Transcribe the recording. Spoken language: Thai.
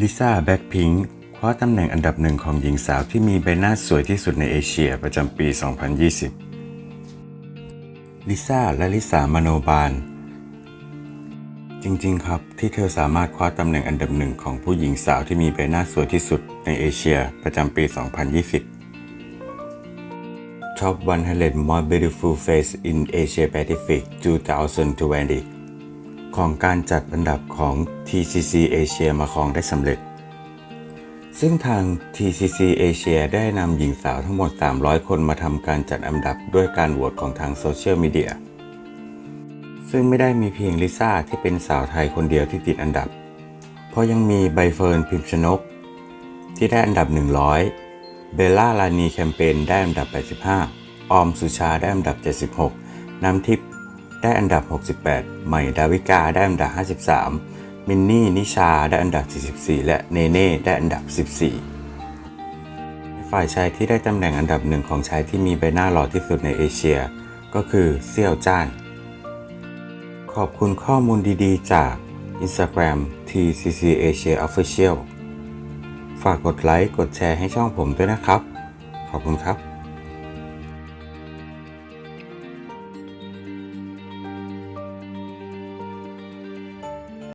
ลิซ่าแบ็คพิงค์คว้าตำแหน่งอันดับหนึ่งของหญิงสาวที่มีใบหน้าสวยที่สุดในเอเชียประจำปี 2020 ลิซ่าและลิสามโนบาล จริงๆครับที่เธอสามารถคว้าตำแหน่งอันดับหนึ่งของผู้หญิงสาวที่มีใบหน้าสวยที่สุดในเอเชียประจำปี 2020 Top 100 Most Beautiful Face in Asia Pacific 2020 ของการจัดอันดับของ TCC Asia มาครองได้สำเร็จ ซึ่งทาง TCC Asia ได้นำหญิงสาวทั้งหมด 300 คนมาทำการจัดอันดับด้วยการโหวตของทางโซเชียลมีเดีย ซึ่งไม่ได้มีเพียงลิซ่าที่เป็นสาวไทยคนเดียวที่ติดอันดับ เพราะยังมีใบเฟิร์นพิมพ์ชนก ที่ได้อันดับ 100 เบลล่าลานีแคมเปญได้อันดับ 85 ออมสุชาได้อันดับ 76 น้ำทิพย์ ได้อันดับ 68 ใหม่ดาวิกาได้อันดับ 53 มินนี่นิชาได้อันดับ 44 และเนเน่ได้อันดับ 14 ฝ่ายชายที่ได้ตำแหน่งอันดับหนึ่งของชายที่มีใบหน้าหล่อที่สุดในเอเชีย ก็คือเซี่ยวจ้าน ขอบคุณข้อมูลดีๆ จาก Instagram TCC Asia Official ฝากกดไลค์ กดแชร์ให้ช่องผมด้วยนะครับ ขอบคุณครับ